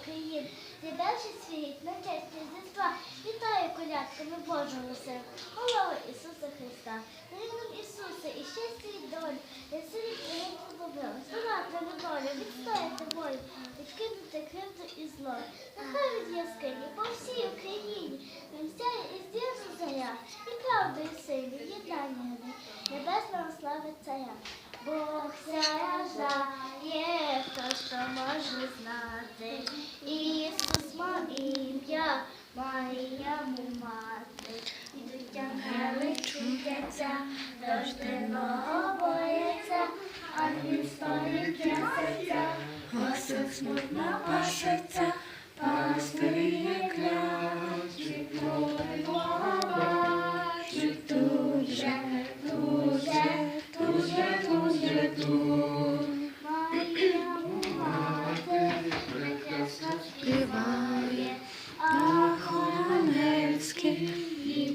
України, зібравши світ на честь Різдва, вітаю колядками Божого сина, Голова Ісуса Христа. Дай нам Ісусе і щастя і долю, неси від прийняти добро, здолати недолю, відстояти волю, відкинути кривду і зло. Нехай від яскині по всій Україні, нам сяє і здійсно заря, і правдою силі, єднання небесного слави царя. Бог є, Марія мати. Ідуть ангели чудяться, дожденого бояться, ангел стоїть трясеться, Осе смутно пашиться, пастирі клячуть,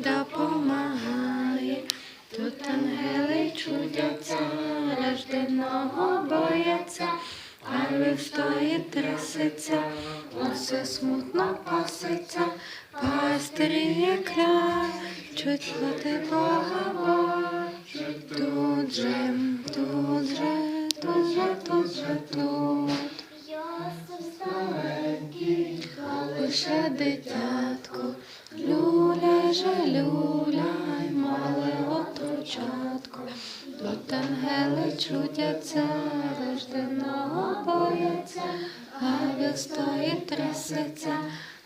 їй допомагає. Тут ангели чудяться, рожденого бояться, ангел стоїть трясеться, осе смутно пасеться, пастирі клячуть, коли Бога бачуть. Тут же, тут же, тут же, тут же, тут. Лише дитятко, люля же люляй, мале оточатко, Тут ангели чудяться, рожденого бояться, Ангел стоїть трясеться,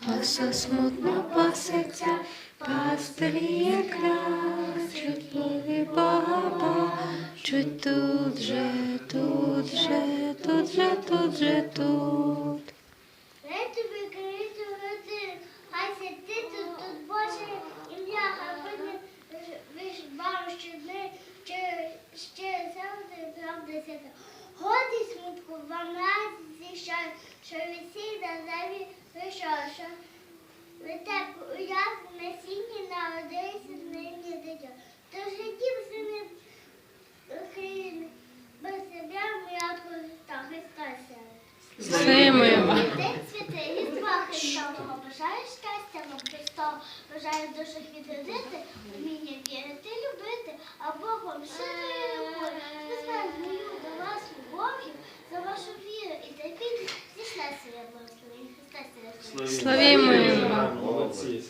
оса смутно пасеться, пастирі клячуть, плуги Бога бачуть, тут же, тут же, тут же, тут же, тут. Правда. Годі смутку вам разі зійшов, що весіль на землі вийшов, у яс на сіні народився з нині дитя. Тож дім сини України, без себе м'ятку та Христа. Слимуємо. День святий, Різдва Христового, бажаю щастя вам Христового, бажаю в відродити, вміння вірити, любити, а Бог вам Славімо. Молодці.